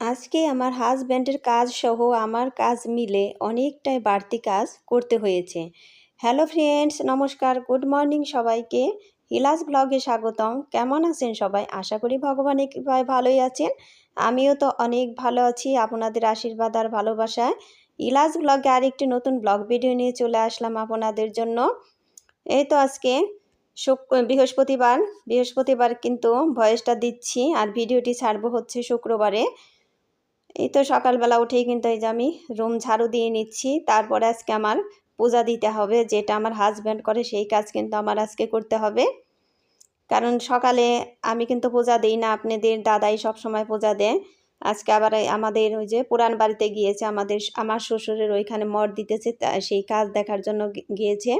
আজকে আমার হাজব্যান্ডের কাজ সহ আমার কাজ মিলে অনেকটাই বাড়তি কাজ করতে হয়েছে। হ্যালো ফ্রেন্ডস নমস্কার গুড মর্নিং সবাইকে। হিলাস ব্লগে স্বাগতম। কেমন আছেন সবাই? আশা করি ভগবান কৃপায় ভালোই আছেন। আমিও তো অনেক ভালো আছি আপনাদের আশীর্বাদ আর ভালোবাসায়। ইলাস ব্লগে আরেকটি নতুন ব্লগ ভিডিও নিয়ে চলে আসলাম আপনাদের জন্য। এই তো আজকে শুক বৃহস্পতিবার। বৃহস্পতিবার কিন্তু ভয়েসটা দিচ্ছি আর ভিডিওটি ছাড়বো হচ্ছে শুক্রবারে। এই তো সকালবেলা উঠেই কিন্তু এই যে আমি রুম ঝাড়ু দিয়ে নিচ্ছি। তারপরে আজকে আমার পূজা দিতে হবে, যেটা আমার হাজব্যান্ড করে সেই কাজ কিন্তু আমার আজকে করতে হবে। কারণ সকালে আমি কিন্তু পূজা দিই না, আপনাদের দাদাই সব সময় পূজা দেয় আজকে আবার আমাদের ওই যে পুরান বাড়িতে গিয়েছে, আমাদের আমার শ্বশুরের ওইখানে মর দিতেছে সেই কাজ দেখার জন্য গিয়েছে।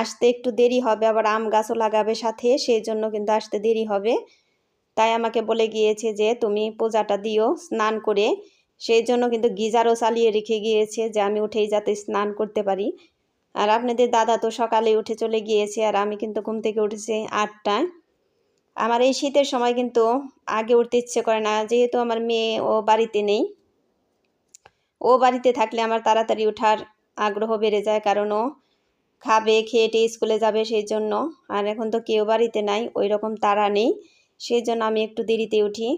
আসতে একটু দেরি হবে, আবার আম গাছও লাগাবে সাথে, সেই জন্য কিন্তু আসতে দেরি হবে। তাই আমাকে বলে গিয়েছে যে, তুমি পূজাটা দিও, স্নান করে। সেই জন্য কিন্তু গিজারও চালিয়ে রেখে গিয়েছে যে, আমি উঠেই যাতে স্নান করতে পারি। আর আপনাদের দাদা তো সকালে উঠে চলে গিয়েছে আর আমি কিন্তু ঘুম থেকে উঠেছি আটটায়। আমার এই শীতের সময় কিন্তু আগে উঠতে ইচ্ছে করে না, যেহেতু আমার মেয়ে ও বাড়িতে নেই। ও বাড়িতে থাকলে আমার তাড়াতাড়ি ওঠার আগ্রহ বেড়ে যায়, কারণ ও খাবে, খেয়ে টেয়ে স্কুলে যাবে সেই জন্য। আর এখন তো কেউ বাড়িতে নাই, ওই রকম তাড়া নেই। সেই জন্য আমি একটু দেরিতে উঠি।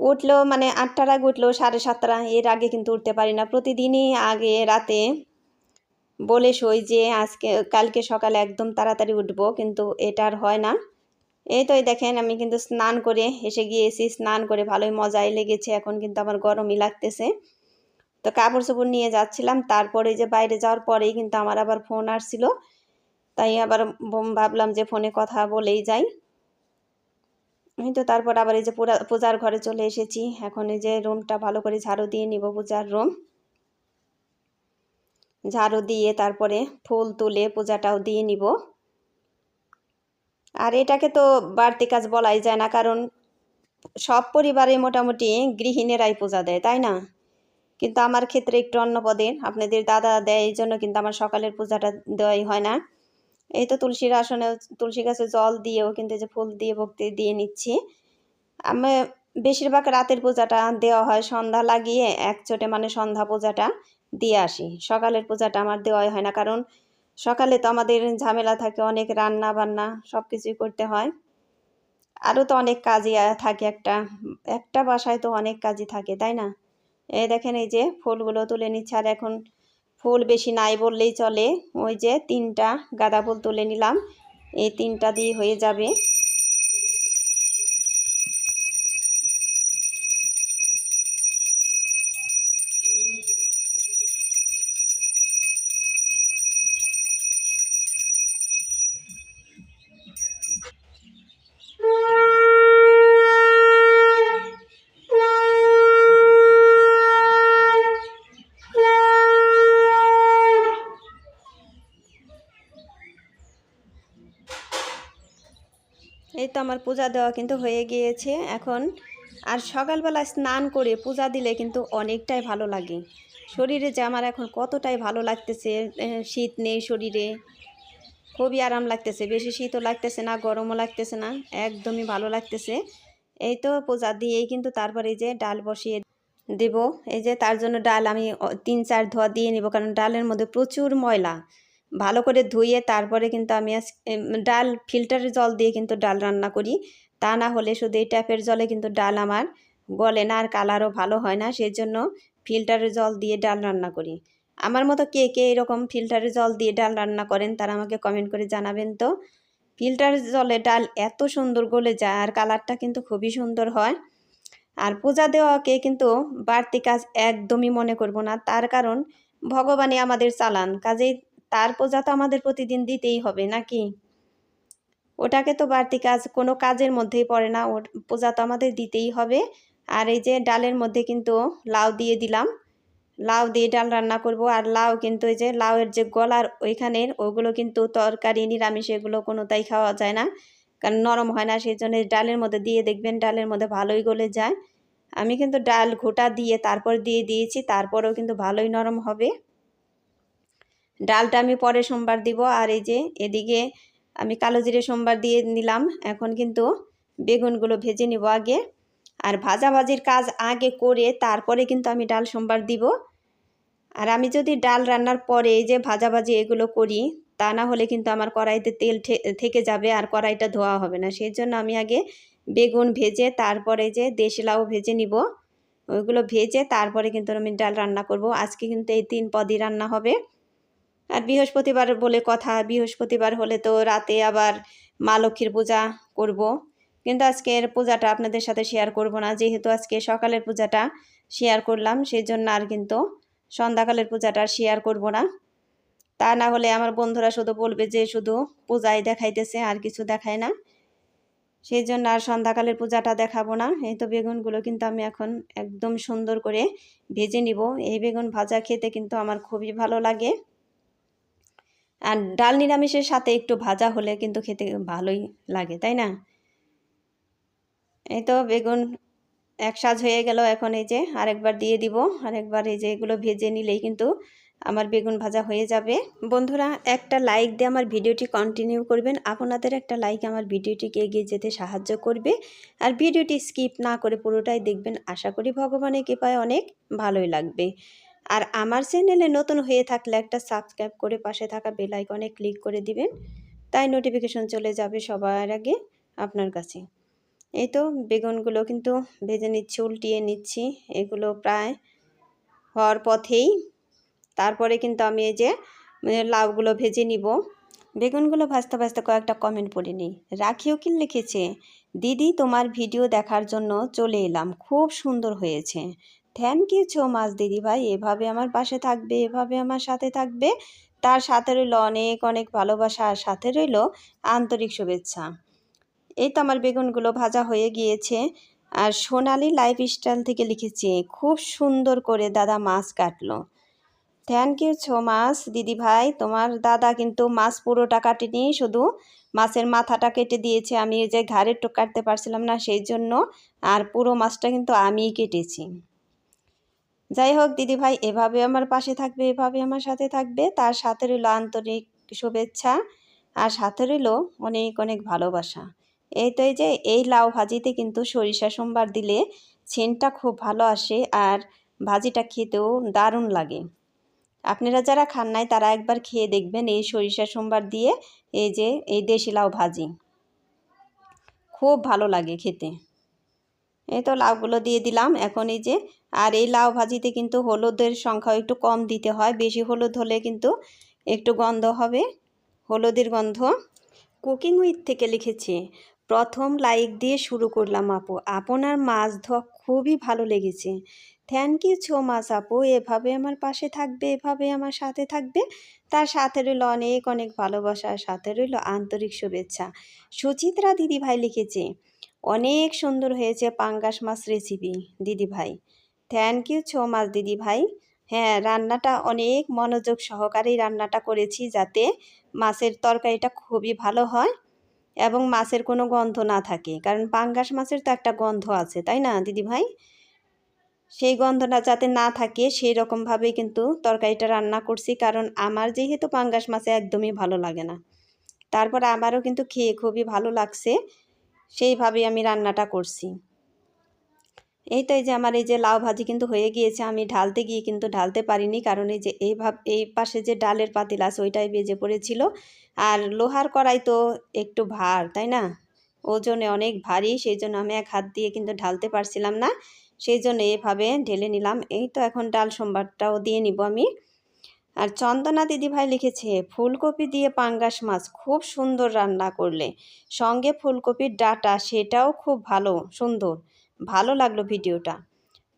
উঠল মানে আটটার আগে উঠলেও সাড়ে সাতটা, এর আগে কিন্তু উঠতে পারি না। প্রতিদিনই আগে রাতে বলে সই যে আজকে, কালকে সকালে একদম তাড়াতাড়ি উঠবো, কিন্তু এটা আর হয় না। এই তো দেখেন, আমি কিন্তু স্নান করে এসে গিয়েছি, স্নান করে ভালোই মজাই লেগেছে, এখন কিন্তু আমার গরমই লাগতেছে। তো কাপড় চোপড় নিয়ে যাচ্ছিলাম, তারপরে যে বাইরে যাওয়ার পরেই কিন্তু আমার আবার ফোন আসছিল। তাই আবার ভাবলাম যে ফোনে কথা বলেই যাই। এই তো তারপর আবার এই যে পূজার ঘরে চলে এসেছি। এখন এই যে রুমটা ভালো করে ঝাড়ু দিয়ে নিব, পূজার রুম। ঝাড়ু দিয়ে তারপরে ফুল তুলে পূজাটাও দিয়ে নিব। আর এটাকে তো বাড়তি কাজ বলাই যায় না, কারণ সব পরিবারে মোটামুটি গৃহিণীরাই পূজা দেয়, তাই না? কিন্তু আমার ক্ষেত্রে একটু অন্য পদের। আপনাদের দাদা দেয়, এই জন্য কিন্তু আমার সকালের পূজাটা দেওয়াই হয় না। এই তো তুলসীর আসনে তুলসী গাছে জল দিয়েও কিন্তু যে ফুল দিয়ে ভক্তি দিয়ে নিচ্ছি। আমি বেশিরভাগ রাতের পূজাটা দেওয়া হয় সন্ধ্যা লাগিয়ে এক চোটে মানে সন্ধ্যা পূজাটা দিয়ে আসি। সকালের পূজাটা আমার দেওয়াই হয় না, কারণ সকালে তো আমাদের ঝামেলা থাকে, অনেক রান্না বান্না সব কিছুই করতে হয়। আরও তো অনেক কাজই থাকে একটা একটা বাসায় তো অনেক কাজই থাকে, তাই না? এই দেখেন এই যে ফুলগুলো তুলে নিচ্ছে, আর এখন ফুল বেশি নাই বললেই চলে। ওই যে তিনটা গাঁদা ফুল তুলে নিলাম। এই তিনটা দিয়ে হয়ে যাবে। আমার পূজা দেওয়া কিন্তু হয়ে গিয়েছে এখন। আর সকালবেলা স্নান করে পূজা দিলে কিন্তু অনেকটাই ভালো লাগে। শরীরে যে আমার এখন কতটাই ভালো লাগতেছে শীত নেই শরীরে। খুবই আরাম লাগতেছে, বেশি শীতও লাগতেছে না, গরমও লাগতেছে না, একদমই ভালো লাগতেছে। এই তো পূজা দিয়েই কিন্তু তারপরে যে ডাল বসিয়ে দেব। এই যে তার জন্য ডাল আমি তিন চার ধোয়া দিয়ে নিব, কারণ ডালের মধ্যে প্রচুর ময়লা। ভালো করে ধুয়ে তারপরে কিন্তু আমি ডাল ফিল্টারের জল দিয়ে কিন্তু ডাল রান্না করি। তা না হলে শুধু এই ট্যাপের জলে কিন্তু ডাল আমার গলে না আর কালারও ভালো হয় না সেই জন্য ফিল্টারের জল দিয়ে ডাল রান্না করি। আমার মতো কে কে এরকম ফিল্টারের জল দিয়ে ডাল রান্না করেন তারা আমাকে কমেন্ট করে জানাবেন তো। ফিল্টারের জলে ডাল এত সুন্দর গলে যায় আর কালারটা কিন্তু খুবই সুন্দর হয়। আর পূজা দেওয়াকে কিন্তু বাড়তি কাজ একদমই মনে করব না, তার কারণ ভগবানই আমাদের চালান। কাজেই তার পূজা তো আমাদের প্রতিদিন দিতেই হবে, নাকি? ওটাকে তো বাড়তি কাজ, কোনো কাজের মধ্যেই পড়ে না ওর পূজা তো আমাদের দিতেই হবে। আর এই যে ডালের মধ্যে কিন্তু লাউ দিয়ে দিলাম। লাউ দিয়ে ডাল রান্না করব, আর লাউ কিন্তু এই যে লাউয়ের যে গলার ওইখানের, ওগুলো কিন্তু তরকারি, নিরামিষ, এগুলো কোনোটাই খাওয়া যায় না। কারণ নরম হয় না সেই জন্য ডালের মধ্যে দিয়ে দেখবেন ডালের মধ্যে ভালোই গলে যায়। আমি কিন্তু ডাল ঘোটা দিয়ে তারপর দিয়ে দিয়েছি, তারপরেও কিন্তু ভালোই নরম হবে। ডালটা আমি পরে সোমবার দিব, আর এই যে এদিকে আমি কালো জিরে সোমবার দিয়ে নিলাম। এখন কিন্তু বেগুনগুলো ভেজে নিব আগে। আর ভাজাভাজির কাজ আগে করে তারপরে কিন্তু আমি ডাল সোমবার দিব। আর আমি যদি ডাল রান্নার পরে এই যে ভাজাভাজি এগুলো করি, তা না হলে কিন্তু আমার কড়াইতে তেল থেকে যাবে আর কড়াইটা ধোয়া হবে না। সেই জন্য আমি আগে বেগুন ভেজে তারপরে যে দেশি লাউ ভেজে নিব। ওইগুলো ভেজে তারপরে কিন্তু আমি ডাল রান্না করব। আজকে কিন্তু এই তিন পদই রান্না হবে। আর বৃহস্পতিবার বলে কথা, বৃহস্পতিবার হলে তো রাতে আবার মা লক্ষ্মীর পূজা করব। কিন্তু আজকের পূজাটা আপনাদের সাথে শেয়ার করব না। যেহেতু আজকে সকালের পূজাটা শেয়ার করলাম সেই জন্য আর কিন্তু সন্ধ্যাকালের পূজাটা শেয়ার করব না। তা না হলে আমার বন্ধুরা শুধু বলবে যে শুধু পূজাই দেখাইতেছে, আর কিছু দেখায় না। সেই জন্য আর সন্ধ্যাকালের পূজাটা দেখাবো না। এই তো বেগুনগুলো কিন্তু আমি এখন একদম সুন্দর করে ভেজে নিব। এই বেগুন ভাজা খেতে কিন্তু আমার খুবই ভালো লাগে। আর ডাল নিরামিষের সাথে একটু ভাজা হলে কিন্তু খেতে ভালোই লাগে, তাই না? এই তো বেগুন এক সাজ হয়ে গেল, এখন এই যে আরেকবার দিয়ে দিব। আরেকবার এই যে এগুলো ভেজে নিলেই কিন্তু আমার বেগুন ভাজা হয়ে যাবে। বন্ধুরা, একটা লাইক দিয়ে আমার ভিডিওটি কন্টিনিউ করবেন। আপনাদের একটা লাইক আমার ভিডিওটিকে এগিয়ে যেতে সাহায্য করবে। আর ভিডিওটি স্কিপ না করে পুরোটাই দেখবেন। আশা করি ভগবানের কৃপায় অনেক ভালোই লাগবে। আর আমার চ্যানেলে নতুন হয়ে থাকলে একটা সাবস্ক্রাইব করে পাশে থাকা বেল আইকনে ক্লিক করে দিবেন। তাই নোটিফিকেশন চলে যাবে সবার আগে আপনার কাছে। এই তো বেগুনগুলো কিন্তু ভেজে নিচ্ছি, উল্টিয়ে নিচ্ছি। এগুলো প্রায় হওয়ার পথেই। তারপরে কিন্তু আমি এই যে লাউগুলো ভেজে নিব। বেগুনগুলো ভাজতে ভাজতে কয়েকটা কমেন্ট পড়ে নিই। রাখিও কি লিখেছে, দিদি, তোমার ভিডিও দেখার জন্য চলে এলাম। খুব সুন্দর হয়েছে। থ্যাংক ইউ সো দিদি ভাই। এভাবে আমার পাশে থাকবে, এভাবে আমার সাথে থাকবে। তার সাথে রইল অনেক অনেক ভালোবাসা আর সাথে রইল আন্তরিক শুভেচ্ছা। এই তো আমার বেগুনগুলো ভাজা হয়ে গিয়েছে। আর সোনালি লাইফ স্টাইল থেকে লিখেছি, খুব সুন্দর করে দাদা মাছ কাটলো। থ্যাংক ইউ সো মাছ দিদি ভাই। তোমার দাদা কিন্তু মাছ পুরোটা কাটেনি, শুধু মাছের মাথাটা কেটে দিয়েছে। আমি যে ঘাড়ের টোক কাটতে পারছিলাম না, সেই জন্য। আর পুরো মাছটা কিন্তু আমিই কেটেছি। যাই হোক দিদি ভাই এভাবে আমার পাশে থাকবে, এভাবে আমার সাথে থাকবে। তার সাথে রইল আন্তরিক শুভেচ্ছা আর সাথে রইল অনেক অনেক ভালোবাসা। এই তো এই যে, এই লাউ ভাজিতে কিন্তু সরিষা সোমবার দিলে ছেনটা খুব ভালো আসে আর ভাজিটা খেতেও দারুণ লাগে। আপনারা যারা খান নাই, তারা একবার খেয়ে দেখবেন এই সরিষা সোমবার দিয়ে এই যে, এই দেশি লাউ ভাজি। খুব ভালো লাগে খেতে। এই তো লাউগুলো দিয়ে দিলাম। এখন এই যে, আর এই লাউ ভাজিতে কিন্তু হলুদের সংখ্যা একটু কম দিতে হয়। বেশি হলুদ হলে কিন্তু একটু গন্ধ হবে, হলুদের গন্ধ। কুকিং উইথ থেকে লিখেছি, প্রথম লাইক দিয়ে শুরু করলাম আপু। আপনার মাছ ধোয়া খুবই ভালো লেগেছে। থ্যাংক ইউ সো মাচ আপু। এভাবে আমার পাশে থাকবে, এভাবে আমার সাথে থাকবে। তার সাথে রইল অনেক অনেক ভালোবাসা। সাথে রইল আন্তরিক শুভেচ্ছা। সুচিত্রা দিদি ভাই লিখেছে অনেক সুন্দর হয়েছে পাঙ্গাস মাছ রেসিপি দিদি ভাই। থ্যাংক ইউ সো মাছ দিদি ভাই। হ্যাঁ রান্নাটা অনেক মনোযোগ সহকারেই রান্নাটা করেছি যাতে মাছের তরকারিটা খুবই ভালো হয় এবং মাছের কোনো গন্ধ না থাকে। কারণ পাঙ্গাস মাছের তো একটা গন্ধ আছে, তাই না, দিদি ভাই? সেই গন্ধটা যাতে না থাকে, সেই রকমভাবেই কিন্তু তরকারিটা রান্না করছি, কারণ আমার যেহেতু পাঙ্গাস মাছে একদমই ভালো লাগে না। তারপর আমারও কিন্তু খেয়ে খুবই ভালো লাগছে। সেইভাবেই আমি রান্নাটা করছি। এই তো এই যে আমার এই যে লাউ ভাজি কিন্তু হয়ে গিয়েছে, আমি ঢালতে গিয়ে কিন্তু ঢালতে পারিনি, কারণ এই যে এইভাবে, এই পাশে যে ডালের পাতিল আছে ওইটাই বেজে পড়েছিল। আর লোহার কড়াই তো একটু ভার, তাই না? ওজনে অনেক ভারী, সেই জন্য আমি এক হাত দিয়ে কিন্তু ঢালতে পারছিলাম না। সেই জন্য এভাবে ঢেলে নিলাম। এই তো এখন ডাল সোমবারটাও দিয়ে নিব আমি। আর চন্দনা দিদিভাই লিখেছে, ফুলকপি দিয়ে পাঙ্গাস মাছ খুব সুন্দর রান্না করলে। সঙ্গে ফুলকপির ডাটা, সেটাও খুব ভালো, সুন্দর। ভালো লাগল ভিডিওটা।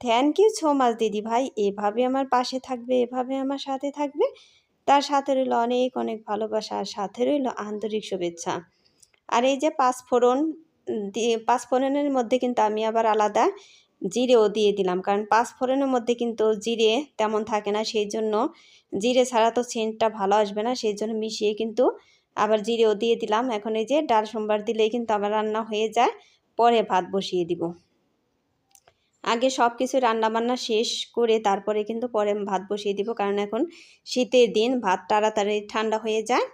থ্যাংক ইউ সো মাচ দিদি ভাই এভাবে আমার পাশে থাকবে, এভাবে আমার সাথে থাকবে। তার সাথে রইল অনেক অনেক ভালোবাসা, আর সাথে রইল আন্তরিক শুভেচ্ছা। আর এই যে পাঁচফোড়ন দিয়ে, পাঁচফোড়নের মধ্যে কিন্তু আমি আবার আলাদা। জিরেও দিয়ে দিলাম। কারণ পাঁচ পাঁচফোড়নের মধ্যে কিন্তু জিরে তেমন থাকে না সেই জন্য জিরে ছাড়া তো সেন্টটা ভালো আসবে না সেই জন্য মিশিয়ে কিন্তু আবার জিরেও দিয়ে দিলাম। এখন এই যে ডাল সোমবার দিলেই কিন্তু আবার রান্না হয়ে যায়, পরে ভাত বসিয়ে দিব। আগে সব কিছু রান্নাবান্না শেষ করে তারপরে কিন্তু পরে ভাত বসিয়ে দিব, কারণ এখন শীতের দিন, ভাত তাড়াতাড়ি ঠান্ডা হয়ে যায়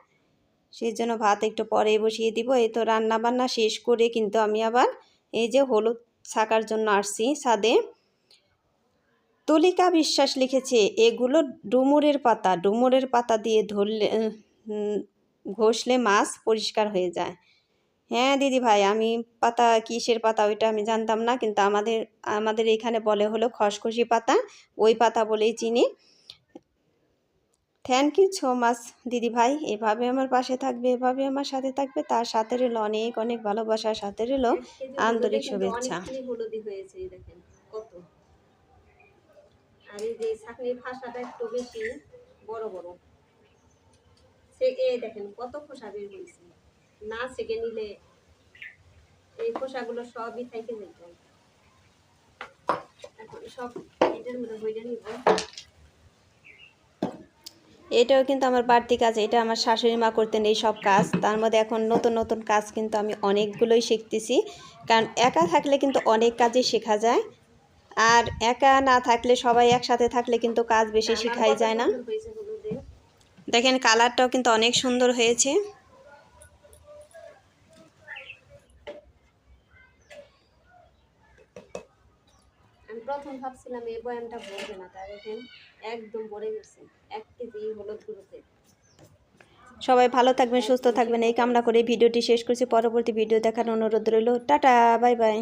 সেই জন্য ভাত একটু পরে বসিয়ে দিব। এই তো রান্নাবান্না শেষ করে কিন্তু আমি আবার এই যে হলুদ ছাকার জন্য আসছি ছাদে তলিকা বিশ্বাস লিখেছে, এগুলো ডুমুরের পাতা। ডুমুরের পাতা দিয়ে ধরলে ঘষলে মাছ পরিষ্কার হয়ে যায়। হ্যাঁ দিদি ভাই, আমি পাতা, কিসের পাতা ওইটা আমি জানতাম না, কিন্তু আমাদের আমাদের এখানে বলে হলো খসখসি পাতা। ওই পাতা বলেই চিনি। থ্যাংক ইউ সো মাচ দিদি ভাই। এভাবে আমার পাশে থাকবে এভাবে আমার সাথে থাকবে তার সাথে রইল অনেক অনেক ভালোবাসার সাথে রইল আন্তরিক শুভেচ্ছা। হলুদি হয়েছে দেখেন কত। আর এই যে ছাকনির ফাঁসাটা একটু বেশি বড় বড়। সে এই দেখেন কত খোসা বের হয়েছে। না সেকে নিলে এই খোসাগুলো সবই থেকে যেত এখন সব এটার মধ্যে বইটা নিব। এটাও কিন্তু আমার বাড়তি কাজ এটা আমার শাশুড়ি মা করতেন এই সব কাজ। তার মধ্যে এখন নতুন নতুন কাজ কিন্তু আমি অনেকগুলোই শিখতেছি। কারণ একা থাকলে কিন্তু অনেক কাজই শেখা যায়। আর একা না থাকলে সবাই একসাথে থাকলে কিন্তু কাজ বেশি শেখাই যায় না। দেখেন কালারটাও কিন্তু অনেক সুন্দর হয়েছে। প্রথম ভাবছিলাম এই বয়ামটা ভরবে না তা দেখেন একদম ভরে গেছে। এক কেজি হলুদ গুঁড়োতে। সবাই ভালো থাকবেন, সুস্থ থাকবেন। এই কামনা করে ভিডিওটি শেষ করছি। পরবর্তী ভিডিও দেখার অনুরোধ রইল। Tata, bye bye.